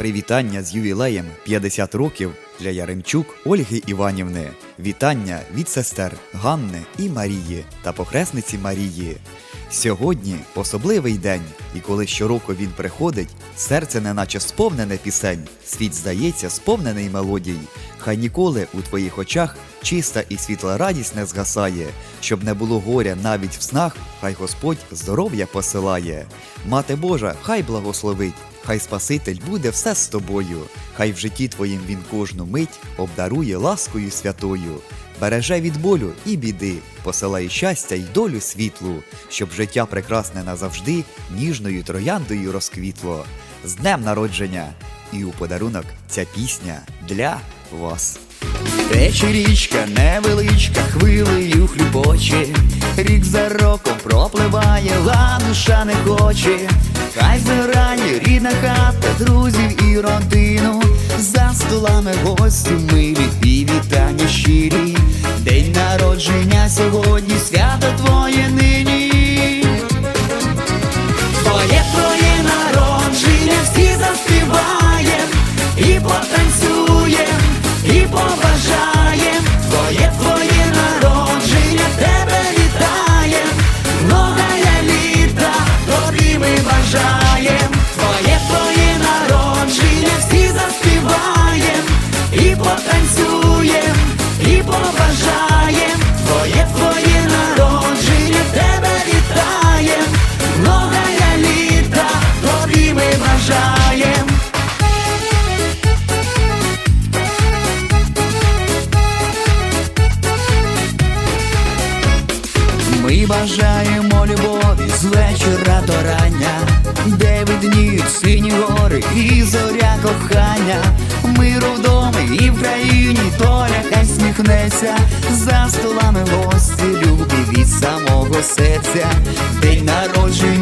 Привітання з ювілеєм 50 років для Яремчук Ольги Іванівни. Вітання від сестер Ганни і Марії та похресниці Марії. Сьогодні особливий день, і коли щороку він приходить, серце неначе сповнене пісень, світ здається сповнений мелодій. Хай ніколи у твоїх очах чиста і світла радість не згасає, щоб не було горя навіть в снах, хай Господь здоров'я посилає. Мати Божа, хай благословить, хай Спаситель буде все з тобою, хай в житті твоїм він кожну мить обдарує ласкою святою, береже від болю і біди, посилає щастя й долю світлу, щоб життя прекрасне назавжди ніжною трояндою розквітло. З днем народження! І у подарунок ця пісня для вас. Тече річка невеличка, хвилею хлюбоче, рік за роком пропливає, а душа не хоче. Хай збирає рідна хата, друзів і родину, за столами гості милі і вітання щирі. День народження сьогодні, свято твоє нині. Бажаємо любові з вечора до рання, де видніють сині гори і зоря кохання, миру вдома і в країні доля хай сміхнеться, за столами гості любі від самого серця, день народження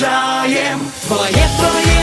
бажаєм. Твоє твоє